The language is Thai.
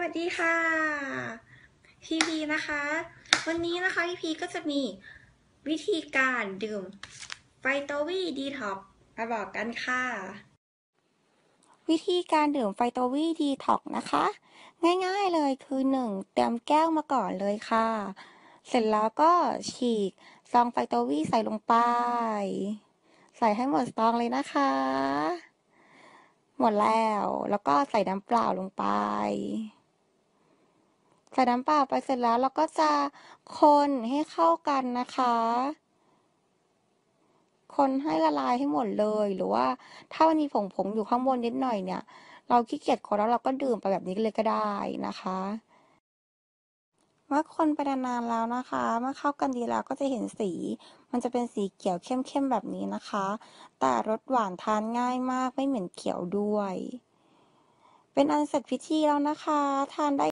วัสดีค่ะพีพีนะคะ วันนี้นะคะพีพีก็จะมีวิธีการดื่มไฟโตวีดีท็อกมาบอกกันค่ะ วิธีการดื่มไฟโตวีดีท็อกนะคะ ง่ายๆเลยคือ 1. เตรียมแก้วมาก่อนเลยค่ะ เสร็จแล้วก็ฉีกซองไฟโตวีใส่ลงไป ใส่ให้หมดซองเลยนะคะหมดแล้ว แล้วก็ใส่น้ำเปล่าลงไป ใส่น้ำเปล่าไปเสร็จแล้วเราก็จะคนให้เข้ากันนะคะ คนให้ละลายให้หมดเลย หรือว่าถ้ามันมีผงผงอยู่ข้างบนนิดหน่อยเนี่ย เราขี้เกียจคนแล้วเราก็ดื่มไปแบบนี้เลยก็ได้นะคะเมื่อคนไปนานๆแล้วนะคะ เมื่อเข้ากันดีแล้วก็จะเห็นสี มันจะเป็นสีเขียวเข้มๆแบบนี้นะคะ แต่รสหวานทานง่ายมากไม่เหม็นเขียวด้วย เป็นอันเสร็จพิธีแล้วนะคะ ทานได้